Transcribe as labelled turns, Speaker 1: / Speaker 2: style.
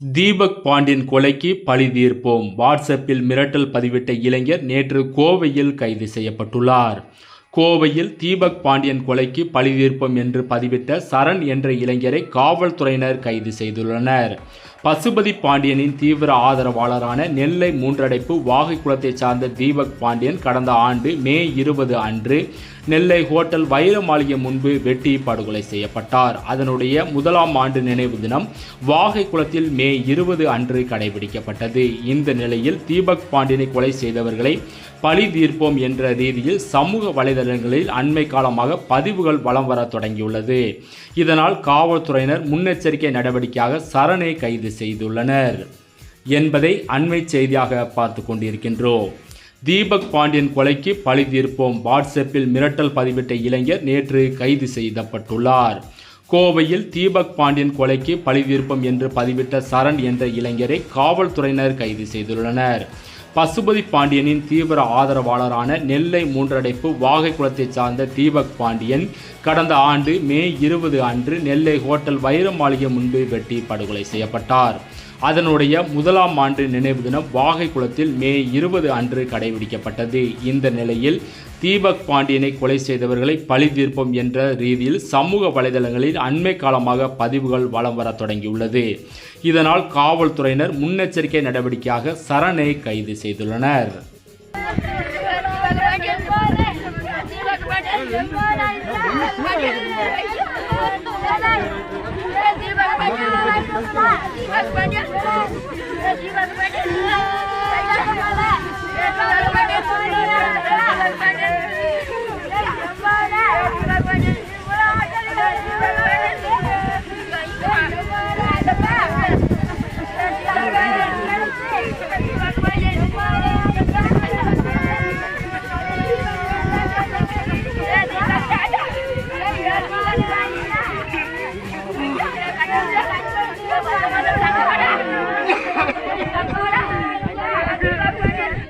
Speaker 1: தீபக் பாண்டியன் கொலைக்கு பழி தீர்ப்போம். வாட்ஸ்அப்பில் மிரட்டல் பதிவிட்ட இளைஞர் நேற்று கோவையில் கைது செய்யப்பட்டுள்ளார். கோவையில் தீபக் பாண்டியன் கொலைக்கு பழி தீர்ப்போம் என்று பதிவிட்ட சரண் என்ற இளைஞரை காவல்துறையினர் கைது செய்துள்ளனர். பசுபதி பாண்டியனின் தீவிர ஆதரவாளரான நெல்லை மூன்றடைப்பு வாகை குளத்தை சார்ந்த தீபக் பாண்டியன் கடந்த ஆண்டு மே இருபது அன்று நெல்லை ஹோட்டல் வைர மாளிகை முன்பு வெட்டி படுகொலை செய்யப்பட்டார். அதனுடைய முதலாம் ஆண்டு நினைவு தினம் வாகை குளத்தில் மே இருபது அன்று கடைபிடிக்கப்பட்டது. இந்த நிலையில் தீபக் பாண்டியனை கொலை செய்தவர்களை பழி தீர்ப்போம் என்ற ரீதியில் சமூக வலைதளங்களில் அண்மை காலமாக பதிவுகள் வலம் வர தொடங்கியுள்ளது. இதனால் காவல்துறையினர் முன்னெச்சரிக்கை நடவடிக்கையாக சரணை கைது செய்துள்ளனர். என்பதை அண்மை செய்தியாக பார்த்து கொண்டிருக்கின்றோம். தீபக் பாண்டியன் கொலைக்கு பழி தீர்ப்போம். வாட்ஸ்அப்பில் மிரட்டல் பதிவிட்ட இளைஞர் நேற்று கைது செய்யப்பட்டுள்ளார் கோவையில் தீபக் பாண்டியன் கொலைக்கு பழி தீர்ப்போம் என்று பதிவிட்ட சரண் என்ற இளைஞரை காவல்துறையினர் கைது செய்துள்ளனர். பசுபதி பாண்டியனின் தீவிர ஆதரவாளரான நெல்லை மூன்றடைப்பு வாகை குளத்தைச் சார்ந்த தீபக் பாண்டியன் கடந்த ஆண்டு மே இருபது அன்று நெல்லை ஹோட்டல் வைர மாளிகை முன்பு வெட்டி படுகொலை செய்யப்பட்டார். அதனுடைய முதலாம் ஆண்டு நினைவு தினம் வாகை குளத்தில் மே இருபது அன்று கடைபிடிக்கப்பட்டது. இந்த நிலையில் தீபக் பாண்டியனை கொலை செய்தவர்களை பழி தீர்ப்போம் என்ற ரீதியில் சமூக வலைதளங்களில் அண்மை காலமாக பதிவுகள் வலம் வர தொடங்கியுள்ளது. இதனால் காவல்துறையினர் முன்னெச்சரிக்கை நடவடிக்கையாக சரணை கைது செய்துள்ளனர்.
Speaker 2: Thank